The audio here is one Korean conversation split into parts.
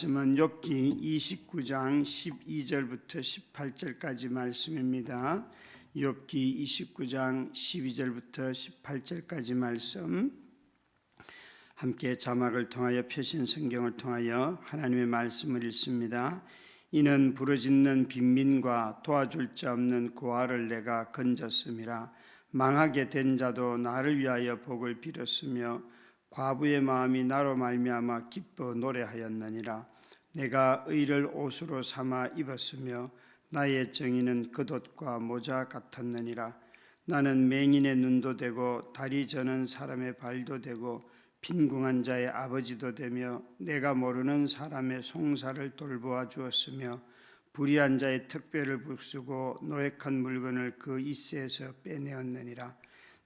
말씀은 욥기 29장 12절부터 18절까지 말씀입니다. 욥기 29장 12절부터 18절까지 말씀 함께 자막을 통하여 표신 성경을 통하여 하나님의 말씀을 읽습니다. 이는 부르짖는 빈민과 도와줄 자 없는 고아를 내가 건졌음이라 망하게 된 자도 나를 위하여 복을 빌었으며 과부의 마음이 나로 말미암아 기뻐 노래하였느니라. 내가 의를 옷으로 삼아 입었으며 나의 정의는 겉옷과 모자 같았느니라. 나는 맹인의 눈도 되고 다리 저는 사람의 발도 되고 빈궁한 자의 아버지도 되며 내가 모르는 사람의 송사를 돌보아 주었으며 불의한 자의 특별을 부수고 노획한 물건을 그 이세에서 빼내었느니라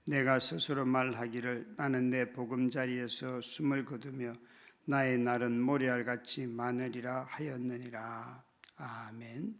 내가 스스로 말하기를 나는 내 보금자리에서 숨을 거두며 나의 날은 모래알같이 많으리라 하였느니라 아멘.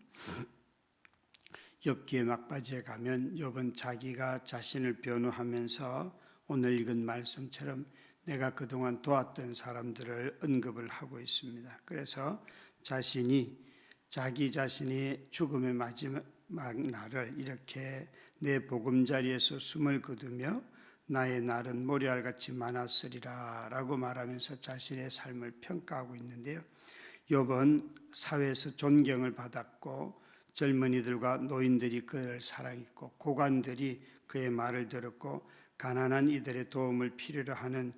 욥기의 막바지에 가면 욥은 자기가 자신을 변호하면서 오늘 읽은 말씀처럼 내가 그동안 도왔던 사람들을 언급을 하고 있습니다. 그래서 자신이 자기 자신이 죽음의 마지막 날을 이렇게 내 보금자리에서 숨을 거두며 나의 날은 모래알같이 많았으리라 라고 말하면서 자신의 삶을 평가하고 있는데요. 욥은 사회에서 존경을 받았고 젊은이들과 노인들이 그를 사랑했고 고관들이 그의 말을 들었고 가난한 이들의 도움을 필요로 하는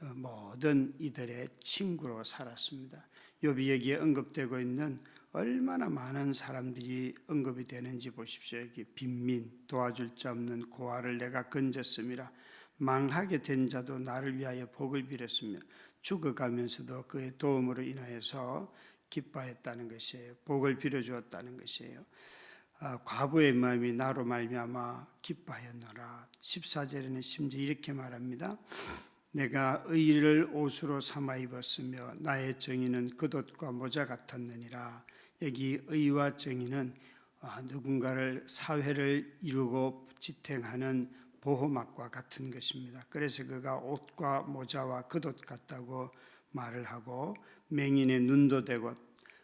어, 모든 이들의 친구로 살았습니다. 욥이 여기에 언급되고 있는 얼마나 많은 사람들이 언급이 되는지 보십시오. 여기 빈민 도와줄 자 없는 고아를 내가 건졌음이라 망하게 된 자도 나를 위하여 복을 빌었으며 죽어가면서도 그의 도움으로 인하여서 기뻐했다는 것이에요. 복을 빌어 주었다는 것이에요. 아, 과부의 마음이 나로 말미암아 기뻐하였노라. 14절에는 심지어 이렇게 말합니다. 내가 의를 옷으로 삼아 입었으며 나의 정의는 겉옷과 모자 같았느니라. 여기 의와 정의는 아, 누군가를 사회를 이루고 지탱하는 보호막과 같은 것입니다. 그래서 그가 옷과 모자와 겉옷 같다고 말을 하고 맹인의 눈도 되고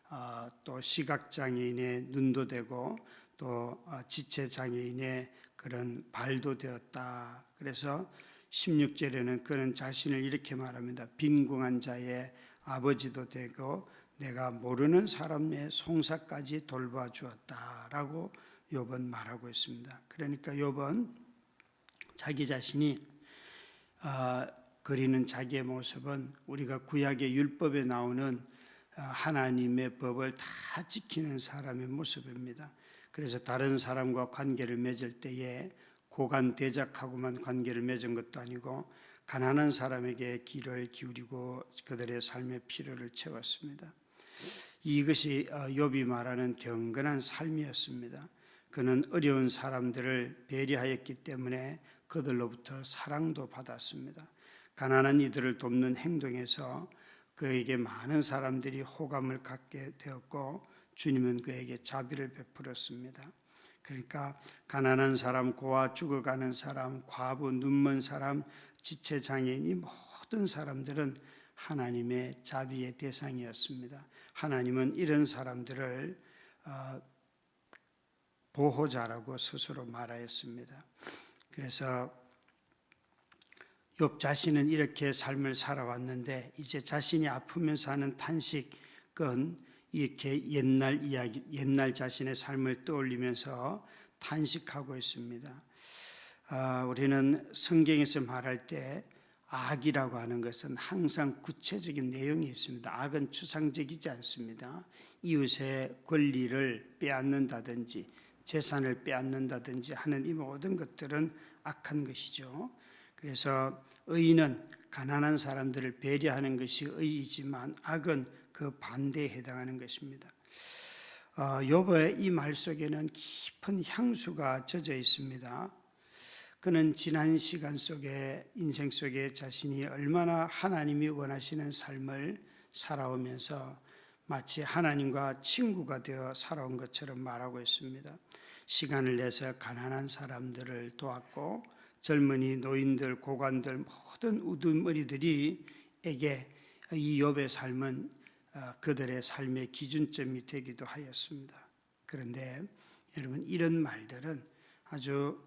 아, 또 시각 장애인의 눈도 되고 또 아, 지체 장애인의 그런 발도 되었다. 그래서 16절에는 그는 자신을 이렇게 말합니다. 빈궁한 자의 아버지도 되고 내가 모르는 사람의 송사까지 돌봐 주었다라고 욥은 말하고 있습니다. 그러니까 욥은 자기 자신이 아, 그리는 자기의 모습은 우리가 구약의 율법에 나오는 아, 하나님의 법을 다 지키는 사람의 모습입니다. 그래서 다른 사람과 관계를 맺을 때에 고관 대적하고만 관계를 맺은 것도 아니고 가난한 사람에게 귀를 기울이고 그들의 삶의 필요를 채웠습니다. 이것이 어, 욥이 말하는 경건한 삶이었습니다. 그는 어려운 사람들을 배려하였기 때문에 그들로부터 사랑도 받았습니다. 가난한 이들을 돕는 행동에서 그에게 많은 사람들이 호감을 갖게 되었고 주님은 그에게 자비를 베풀었습니다. 그러니까 가난한 사람, 고아 죽어가는 사람, 과부, 눈먼 사람, 지체 장애인이 모든 사람들은 하나님의 자비의 대상이었습니다. 하나님은 이런 사람들을 어, 보호자라고 스스로 말하였습니다. 그래서 욥 자신은 이렇게 삶을 살아왔는데 이제 자신이 아프면서 하는 탄식은 이렇게 옛날 이야기, 옛날 자신의 삶을 떠올리면서 탄식하고 있습니다. 아, 우리는 성경에서 말할 때 악이라고 하는 것은 항상 구체적인 내용이 있습니다. 악은 추상적이지 않습니다. 이웃의 권리를 빼앗는다든지 재산을 빼앗는다든지 하는 이 모든 것들은 악한 것이죠. 그래서 의인은 가난한 사람들을 배려하는 것이 의이지만 악은 그 반대에 해당하는 것입니다. 어, 요버의 이 말 속에는 깊은 향수가 젖어 있습니다. 그는 지난 시간 속에 인생 속에 자신이 얼마나 하나님이 원하시는 삶을 살아오면서 마치 하나님과 친구가 되어 살아온 것처럼 말하고 있습니다. 시간을 내서 가난한 사람들을 도왔고 젊은이, 노인들, 고관들 모든 우두머리들이 에게 이 욥의 삶은 어, 그들의 삶의 기준점이 되기도 하였습니다. 그런데 여러분 이런 말들은 아주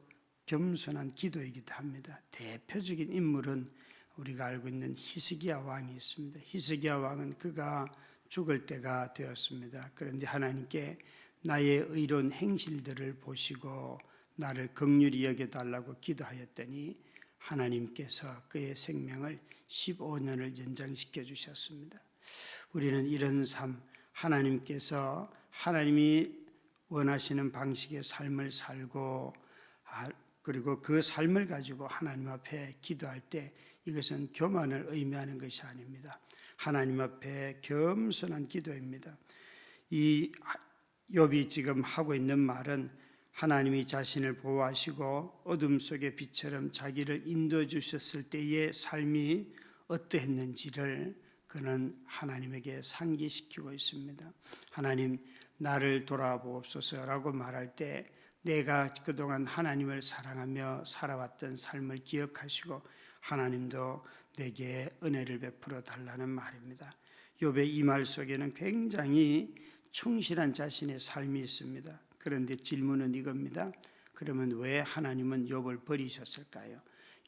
겸손한 기도이기도 합니다. 대표적인 인물은 우리가 알고 있는 히스기야 왕이 있습니다. 히스기야 왕은 그가 죽을 때가 되었습니다. 그런데 하나님께 나의 의로운 행실들을 보시고 나를 긍휼히 여겨 달라고 기도하였더니 하나님께서 그의 생명을 15년을 연장시켜 주셨습니다. 우리는 이런 삶 하나님께서 하나님이 원하시는 방식의 삶을 살고 아, 그리고 그 삶을 가지고 하나님 앞에 기도할 때 이것은 교만을 의미하는 것이 아닙니다. 하나님 앞에 겸손한 기도입니다. 이 욥이 지금 하고 있는 말은 하나님이 자신을 보호하시고 어둠 속의 빛처럼 자기를 인도해 주셨을 때의 삶이 어떠했는지를 그는 하나님에게 상기시키고 있습니다. 하나님 나를 돌아보옵소서라고 말할 때 내가 그동안 하나님을 사랑하며 살아왔던 삶을 기억하시고 하나님도 내게 은혜를 베풀어 달라는 말입니다. 욥의 이 말 속에는 굉장히 충실한 자신의 삶이 있습니다. 그런데 질문은 이겁니다. 그러면 왜 하나님은 욥을 버리셨을까요?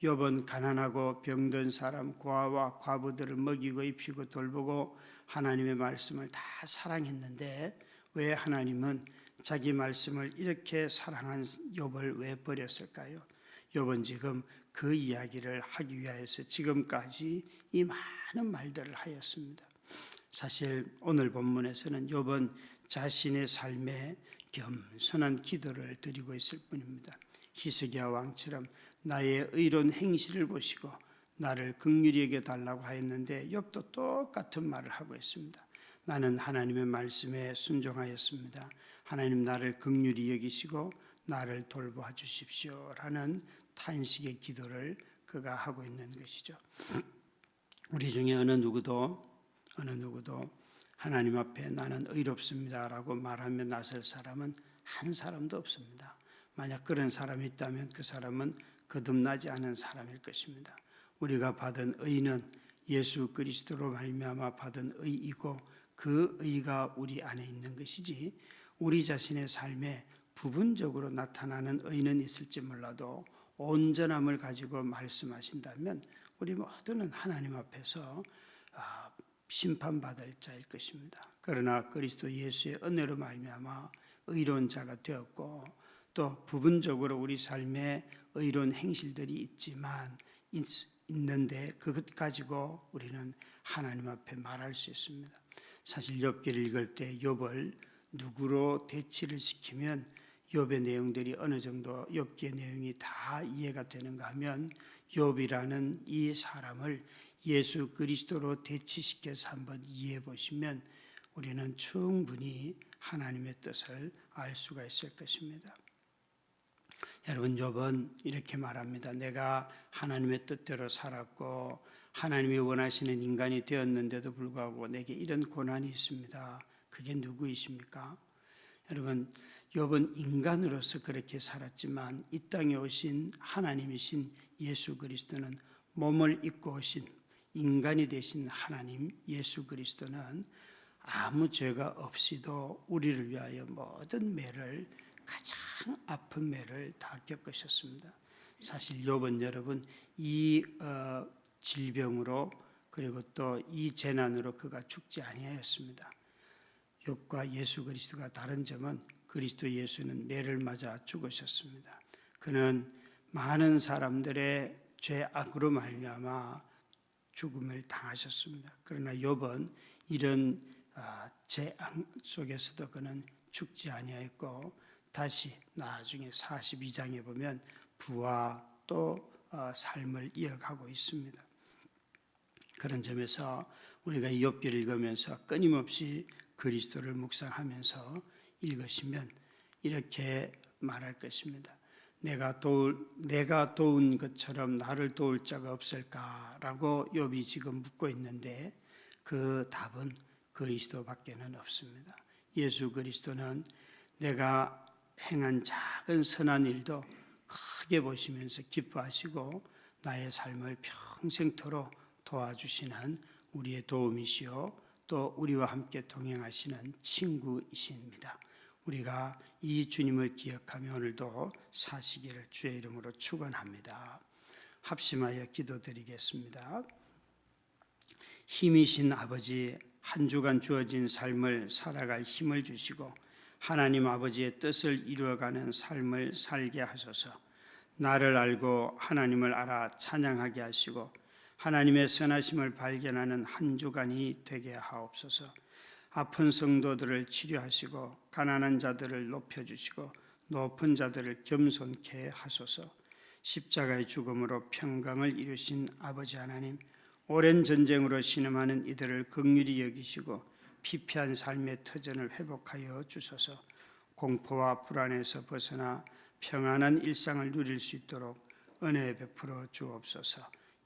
욥은 가난하고 병든 사람 고아와 과부들을 먹이고 입히고 돌보고 하나님의 말씀을 다 사랑했는데 왜 하나님은 자기 말씀을 이렇게 사랑한 욥을 왜 버렸을까요? 욥은 지금 그 이야기를 하기 위하여서 지금까지 이 많은 말들을 하였습니다. 사실 오늘 본문에서는 욥은 자신의 삶에 겸손한 기도를 드리고 있을 뿐입니다. 히스기야 왕처럼 나의 의로운 행실을 보시고 나를 여겨 달라고 하였는데 욥도 똑같은 말을 하고 있습니다. 나는 하나님의 말씀에 순종하였습니다. 하나님 나를 긍휼히 여기시고 나를 돌봐 주십시오 라는 탄식의 기도를 그가 하고 있는 것이죠. 우리 중에 어느 누구도 어느 누구도 하나님 앞에 나는 의롭습니다라고 말하며 나설 사람은 한 사람도 없습니다. 만약 그런 사람이 있다면 그 사람은 거듭나지 않은 사람일 것입니다. 우리가 받은 의는 예수 그리스도로 말미암아 받은 의이고 그 의가 우리 안에 있는 것이지 우리 자신의 삶에 부분적으로 나타나는 의는 있을지 몰라도 온전함을 가지고 말씀하신다면 우리 모두는 하나님 앞에서 아, 심판받을 자일 것입니다. 그러나 그리스도 예수의 은혜로 말미암아 의로운 자가 되었고 또 부분적으로 우리 삶에 의로운 행실들이 있지만 있, 있는데 그것 가지고 우리는 하나님 앞에 말할 수 있습니다. 사실 욥기를 읽을 때 욥을 누구로 대치를 시키면 욥의 내용들이 어느 정도 욥기의 내용이 다 이해가 되는가 하면 욥이라는 이 사람을 예수 그리스도로 대치시켜서 한번 이해해 보시면 우리는 충분히 하나님의 뜻을 알 수가 있을 것입니다. 여러분 욥은 이렇게 말합니다. 내가 하나님의 뜻대로 살았고 하나님이 원하시는 인간이 되었는데도 불구하고 내게 이런 고난이 있습니다. 그게 누구이십니까? 여러분 욥은 인간으로서 그렇게 살았지만 이 땅에 오신 하나님이신 예수 그리스도는 몸을 입고 오신 인간이 되신 하나님 예수 그리스도는 아무 죄가 없이도 우리를 위하여 모든 매를 가장 아픈 매를 다 겪으셨습니다. 사실 욥은 여러분 이 어, 질병으로 그리고 또 이 재난으로 그가 죽지 아니하였습니다. 욥과 예수 그리스도가 다른 점은 그리스도 예수는 매를 맞아 죽으셨습니다. 그는 많은 사람들의 죄악으로 말미암아 죽음을 당하셨습니다. 그러나 욥은 이런 아, 죄악 속에서도 그는 죽지 아니하였고 다시 나중에 42장에 보면 부와 또 어, 삶을 이어가고 있습니다. 그런 점에서 우리가 욥기를 읽으면서 끊임없이 그리스도를 묵상하면서 읽으시면 이렇게 말할 것입니다. 내가 도울 내가 도운 것처럼 나를 도울 자가 없을까라고 욥이 지금 묻고 있는데 그 답은 그리스도밖에는 없습니다. 예수 그리스도는 내가 행한 작은 선한 일도 크게 보시면서 기뻐하시고 나의 삶을 평생토록 도와주시는 우리의 도움이시요 또 우리와 함께 동행하시는 친구이십니다. 우리가 이 주님을 기억하며 오늘도 사시기를 주의 이름으로 축원합니다. 합심하여 기도드리겠습니다. 힘이신 아버지 한 주간 주어진 삶을 살아갈 힘을 주시고 하나님 아버지의 뜻을 이루어가는 삶을 살게 하소서. 나를 알고 하나님을 알아 찬양하게 하시고 하나님의 선하심을 발견하는 한 주간이 되게 하옵소서. 아픈 성도들을 치료하시고 가난한 자들을 높여 주시고 높은 자들을 겸손케 하소서. 십자가의 죽음으로 평강을 이루신 아버지 하나님 오랜 전쟁으로 신음하는 이들을 극률히 여기시고 피폐한 삶의 터전을 회복하여 주소서. 공포와 불안에서 벗어나 평안한 일상을 누릴 수 있도록 은혜 베풀어 주옵소서.